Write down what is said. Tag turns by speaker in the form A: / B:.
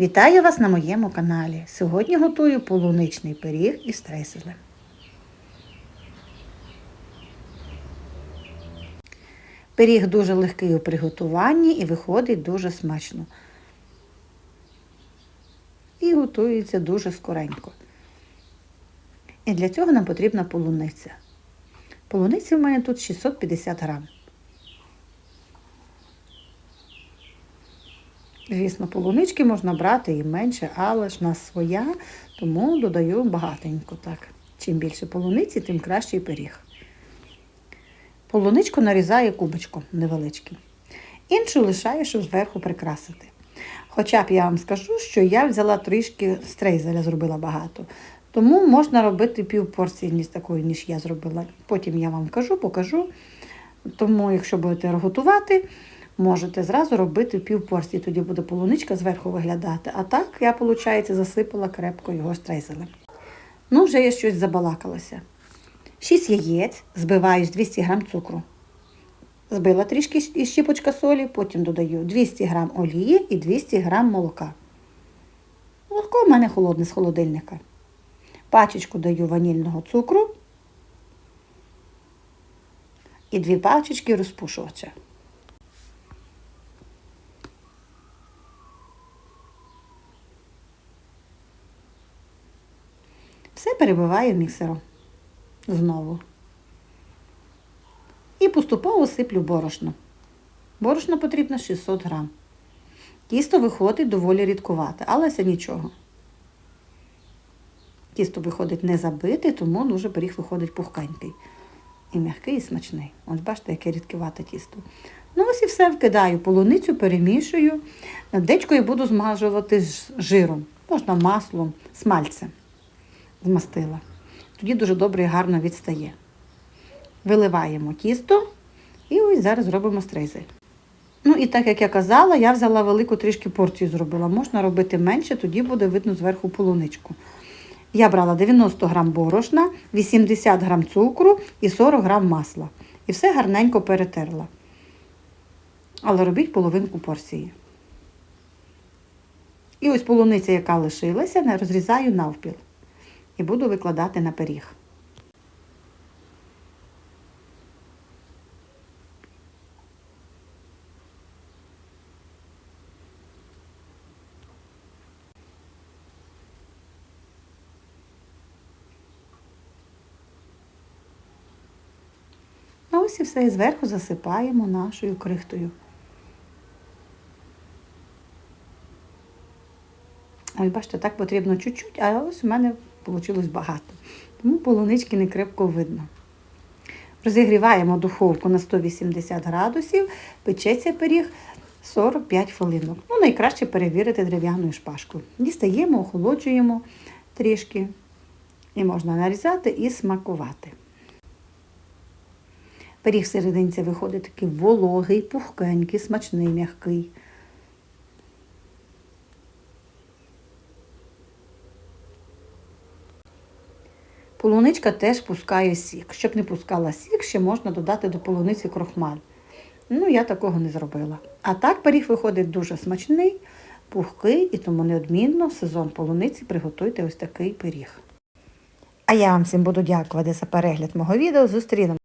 A: Вітаю вас на моєму каналі. Сьогодні готую полуничний пиріг із трейселем. Пиріг дуже легкий у приготуванні і виходить дуже смачно. І готується дуже скоренько. І для цього нам потрібна полуниця. Полуниці в мене тут 650 грам. Звісно, полунички можна брати і менше, але ж в нас своя, тому додаю багатенько так. Чим більше полуниці, тим кращий пиріг. Полуничку нарізаю кубочком невеличким. Іншу лишаю, щоб зверху прикрасити. Хоча б я вам скажу, що я взяла трішки стрейзеля, зробила багато. Тому можна робити пів порції ніж такої, ніж я зробила. Потім я вам кажу, покажу. Тому, якщо будете готувати, можете зразу робити пів порції, тоді буде полуничка зверху виглядати. А так я, виходить, засипала крепко його стрейзелем. Ну, вже я щось забалакалася. 6 яєць збиваю з 200 г цукру. Збила трішки і щіпочка солі, потім додаю 200 г олії і 200 г молока. Молоко в мене холодне з холодильника. Пачечку даю ванільного цукру і дві пачечки розпушувача. Все перебиваю міксером знову. І поступово сиплю борошно. Борошно потрібно 600 грам. Тісто виходить доволі рідкувате, але це нічого. Тісто виходить не забите, тому дуже пиріг виходить пухкенький. І м'який, і смачний. Ось бачите, яке рідкувате тісто. Ну, ось і все вкидаю, полуницю перемішую. Дечкою буду змажувати з жиром, можна маслом, смальцем змастила. Тоді дуже добре і гарно відстає. Виливаємо тісто і ось зараз зробимо стрейзель. Ну і так як я казала, я взяла велику трішки порцію зробила. Можна робити менше, тоді буде видно зверху полуничку. Я брала 90 грам борошна, 80 грам цукру і 40 грам масла. І все гарненько перетерла. Але робіть половинку порції. І ось полуниця, яка лишилася, розрізаю навпіл. І буду викладати на пиріг. А ось і все і зверху засипаємо нашою крихтою. Ось, бачите, так потрібно чуть-чуть, а ось у мене вийшло багато. Тому полунички не крепко видно. Розігріваємо духовку на 180 градусів, печеться пиріг 45 хвилинок. Ну, найкраще перевірити дерев'яною шпажкою. Дістаємо, охолоджуємо трішки. І можна нарізати і смакувати. Пиріг серединці виходить такий вологий, пухкенький, смачний, м'який. Полуничка теж пускає сік. Щоб не пускала сік, ще можна додати до полуниці крохмаль. Ну, я такого не зробила. А так пиріг виходить дуже смачний, пухкий і тому неодмінно в сезон полуниці приготуйте ось такий пиріг. А я вам всім буду дякувати за перегляд мого відео. Зустрінемо.